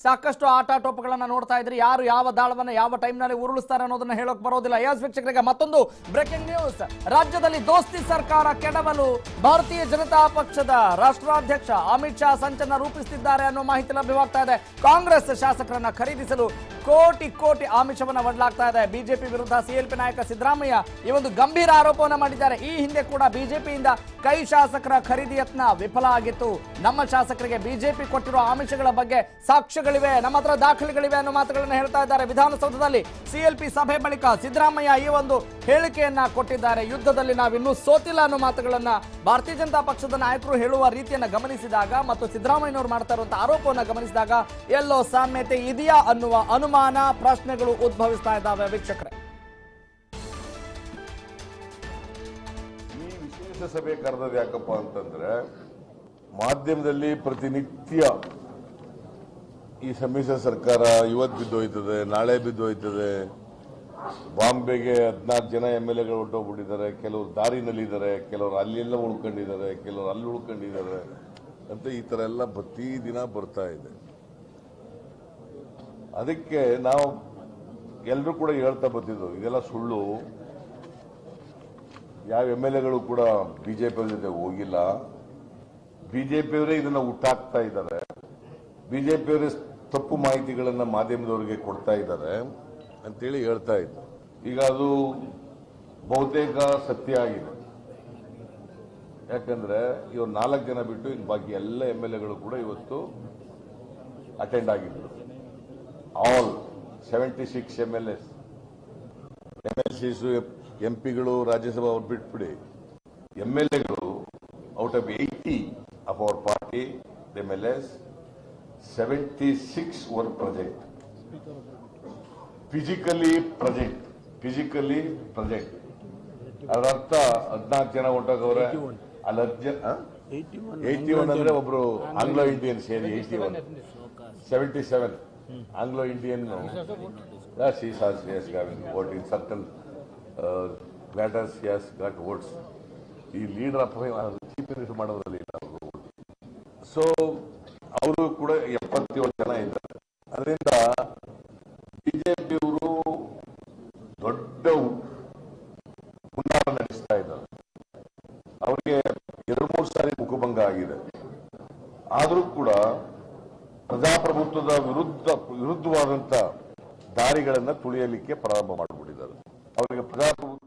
ಸಾಕಷ್ಟು ಆಟಾಟೋಪಗಳನ್ನ ನೋಡ್ತಾ ಇದ್ರಿ. ಯಾರು ಯಾವ ದಾಳವನ್ನ ಯಾವ ಟೈಮ್ನಲ್ಲಿ ಉರುಳಿಸ್ತಾರೆ ಅನ್ನೋದನ್ನ ಹೇಳೋಕ್ ಬರೋದಿಲ್ಲ. ಎಸ್ ವೀಕ್ಷಕರಿಗೆ ಮತ್ತೊಂದು ಬ್ರೇಕಿಂಗ್ ನ್ಯೂಸ್ ರಾಜ್ಯದಲ್ಲಿ ದೋಸ್ತಿ ಸರ್ಕಾರ ಕೆಡವಲು ಭಾರತೀಯ ಜನತಾ ಪಕ್ಷದ ರಾಷ್ಟ್ರಾಧ್ಯಕ್ಷ ಅಮಿತ್ ಶಾ ಸಂಚನ ರೂಪಿಸುತ್ತಿದ್ದಾರೆ ಅನ್ನೋ ಮಾಹಿತಿ ಲಭ್ಯವಾಗ್ತಾ ಇದೆ. ಕಾಂಗ್ರೆಸ್ ಶಾಸಕರನ್ನ ಖರೀದಿಸಲು ಕೋಟಿ ಕೋಟಿ ಆಮಿಷವನ್ನ ಒಡ್ಲಾಗ್ತಾ ಇದೆ. ಬಿಜೆಪಿ ವಿರುದ್ಧ ಸಿಎಲ್ಪಿ ನಾಯಕ ಸಿದ್ದರಾಮಯ್ಯ ಈ ಒಂದು ಗಂಭೀರ ಆರೋಪವನ್ನು ಮಾಡಿದ್ದಾರೆ. ಈ ಹಿಂದೆ ಕೂಡ ಬಿಜೆಪಿಯಿಂದ ಕೈ ಶಾಸಕರ ಖರೀದಿ ಯತ್ನ ವಿಫಲ ಆಗಿತ್ತು. ನಮ್ಮ ಶಾಸಕರಿಗೆ ಬಿಜೆಪಿ ಕೊಟ್ಟಿರುವ ಆಮಿಷಗಳ ಬಗ್ಗೆ ಸಾಕ್ಷ್ಯಗಳಿವೆ, ನಮ್ಮ ಹತ್ರ ದಾಖಲೆಗಳಿವೆ ಅನ್ನೋ ಮಾತುಗಳನ್ನು ಹೇಳ್ತಾ ಇದ್ದಾರೆ. ವಿಧಾನಸೌಧದಲ್ಲಿ ಸಿಎಲ್ಪಿ ಸಭೆ ಬಳಿಕ ಸಿದ್ದರಾಮಯ್ಯ ಈ ಒಂದು ಹೇಳಿಕೆಯನ್ನ ಕೊಟ್ಟಿದ್ದಾರೆ. ಯುದ್ಧದಲ್ಲಿ ನಾವಿನ್ನೂ ಸೋತಿಲ್ಲ ಅನ್ನೋ ಮಾತುಗಳನ್ನ ಭಾರತೀಯ ಜನತಾ ಪಕ್ಷದ ನಾಯಕರು ಹೇಳುವ ರೀತಿಯನ್ನ ಗಮನಿಸಿದಾಗ ಮತ್ತು ಸಿದ್ದರಾಮಯ್ಯನವರು ಮಾಡ್ತಾ ಇರುವಂತಹ ಆರೋಪವನ್ನು ಗಮನಿಸಿದಾಗ ಎಲ್ಲೋ ಸಾಮ್ಯತೆ ಇದೆಯಾ ಅನ್ನುವ ಅನುಮಾನ ಪ್ರಶ್ನೆಗಳು ಉದ್ಭವಿಸ್ತಾ ಇದ್ದಾವೆ ವೀಕ್ಷಕರೇ. ಈ ವಿಶೇಷ ಸಭೆ ಕರೆದದ್ದು ಯಾಕಪ್ಪ ಅಂತಂದ್ರೆ ಮಾಧ್ಯಮದಲ್ಲಿ ಪ್ರತಿನಿತ್ಯ ಈ ಸಮ್ಮಿಶ್ರ ಸರ್ಕಾರ ಇವತ್ತು ಬಿದ್ದೋಯ್ತದೆ, ನಾಳೆ ಬಿದ್ದೋಯ್ತದೆ. ಬಾಂಬೆಗೆ ಹದಿನಾಲ್ಕು ಜನ ಎಂ ಎಲ್ ಎಗಳು ಹೊಟ್ಟೋಗ್ಬಿಟ್ಟಿದ್ದಾರೆ ಕೆಲವರು ದಾರಿನಲ್ಲಿದ್ದಾರೆ, ಕೆಲವರು ಅಲ್ಲೆಲ್ಲ ಉಳ್ಕೊಂಡಿದ್ದಾರೆ, ಕೆಲವರು ಅಲ್ಲಿ ಉಳ್ಕೊಂಡಿದ್ದಾರೆ ಅಂತ ಈ ಥರ ಎಲ್ಲ ಪ್ರತಿ ದಿನ ಬರ್ತಾ ಇದೆ. ಅದಕ್ಕೆ ನಾವು ಎಲ್ಲರೂ ಕೂಡ ಹೇಳ್ತಾ ಬರ್ತಿದ್ದು ಇದೆಲ್ಲ ಸುಳ್ಳು. ಯಾವ ಎಂ ಎಲ್ ಎಗಳು ಕೂಡ ಬಿಜೆಪಿ ಜೊತೆ ಹೋಗಿಲ್ಲ. ಬಿಜೆಪಿಯವರೇ ಇದನ್ನ ಹುಟ್ಟಾಕ್ತಾ ಇದ್ದಾರೆ. ಬಿಜೆಪಿಯವರೇ ತಪ್ಪು ಮಾಹಿತಿಗಳನ್ನು ಮಾಧ್ಯಮದವರಿಗೆ ಕೊಡ್ತಾ ಇದ್ದಾರೆ, ಅಂತೇಳಿ ಹೇಳ್ತಾ ಇದ್ದರು ಈಗ ಅದು ಬಹುತೇಕ ಸತ್ಯ ಆಗಿದೆ. ಯಾಕಂದ್ರೆ ಇವರು ನಾಲ್ಕು ಜನ ಬಿಟ್ಟು ಇನ್ನು ಬಾಕಿ ಎಲ್ಲ ಎಂ ಎಲ್ ಎಗಳು ಕೂಡ ಇವತ್ತು ಅಟೆಂಡ್ ಆಗಿದ್ರು. All seventy six M L S M L Cs M ಪಿಗಳು Rajya Sabha ಅವ್ರು ಬಿಟ್ಬಿಡಿ. ಎಂ ಎಲ್ ಎಗಳು out of eighty of our party M L S seventy six were project physically present physically project ಅದರ ಅರ್ಥ ಹದಿನಾಲ್ಕು ಜನ ಹೊಂಟೋಗವ್ರೆ ಅಲ್ಲಿ ಏಯ್ಟಿ ಒನ್ ಅಂದ್ರೆ ಒಬ್ರು ಆಂಗ್ಲೋ ಇಂಡಿಯನ್ ಸೇರಿ eighty one seventy seven Anglo Indian yes he has he has got vote in certain uh, ಈ leader ಅಪ್ಪ ಚೀಫ್ ಮಿನಿಸ್ಟರ್ ಮಾಡೋದ್ರಲ್ಲಿ ಸೊ ಅವರು ಕೂಡ ಎಪ್ಪತ್ತೇಳು ಜನ ಇದ್ದಾರೆ. ಅದರಿಂದ ಬಿಜೆಪಿಯವರು ದೊಡ್ಡ ಹುನ್ನಾರ ನಡೆಸ್ತಾ ಇದ್ದಾರೆ. ಅವರಿಗೆ ಎರಡು ಮೂರು ಸಾರಿ ಮುಖಭಂಗ ಆಗಿದೆ. ಆದರೂ ಕೂಡ ಪ್ರಜಾಪ್ರಭುತ್ವದ ವಿರುದ್ಧ ವಿರುದ್ಧವಾದಂಥ ದಾರಿಗಳನ್ನು ತುಳಿಯಲಿಕ್ಕೆ ಪ್ರಾರಂಭ ಮಾಡಿಬಿಟ್ಟಿದ್ದಾರೆ. ಅವರಿಗೆ ಪ್ರಜಾಪ್ರಭುತ್ವ